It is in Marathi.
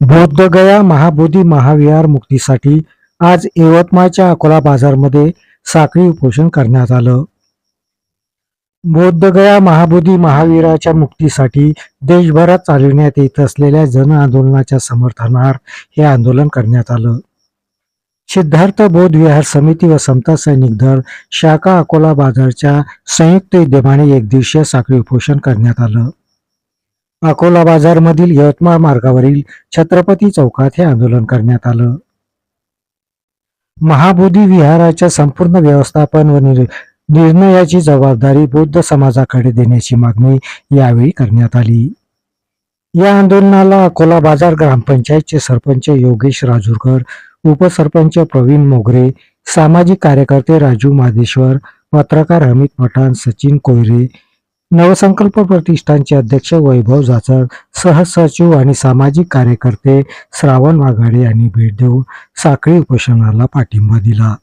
बौद्धगया महाबोधी महाविहार मुक्तीसाठी आज यवतमाळच्या अकोला बाजारमध्ये साखळी उपोषण करण्यात आलं. बौद्धगया महाबोधी महावीराच्या मुक्तीसाठी देशभरात चालविण्यात येत असलेल्या जन आंदोलनाच्या समर्थनार्थ हे आंदोलन करण्यात आलं. सिद्धार्थ बौद्ध विहार समिती व समता सैनिक दल शाखा अकोला बाजारच्या संयुक्त विद्यमाने एकदिवसीय साखळी उपोषण करण्यात आलं. अकोला बाजारमधील यवतमाळ मार्गावरील छत्रपती चौकात हे आंदोलन करण्यात आलं. महाबोधी विहाराच्या संपूर्ण व्यवस्थापन व निर्णयाची जबाबदारी बौद्ध समाजाकडे देण्याची मागणी यावेळी करण्यात आली. या आंदोलनाला अकोला बाजार ग्रामपंचायतचे सरपंच योगेश राजूरकर उपसरपंच प्रवीण मोगरे सामाजिक कार्यकर्ते राजू मादेश्वर पत्रकार अमित पठाण सचिन कोयरे नवसंकल्प प्रतिष्ठानचे अध्यक्ष वैभव जाचक सहसचिव आणि सामाजिक कार्यकर्ते श्रावण वाघाडे यांनी भेट देऊन साखळी उपोषणाला पाठिंबा दिला.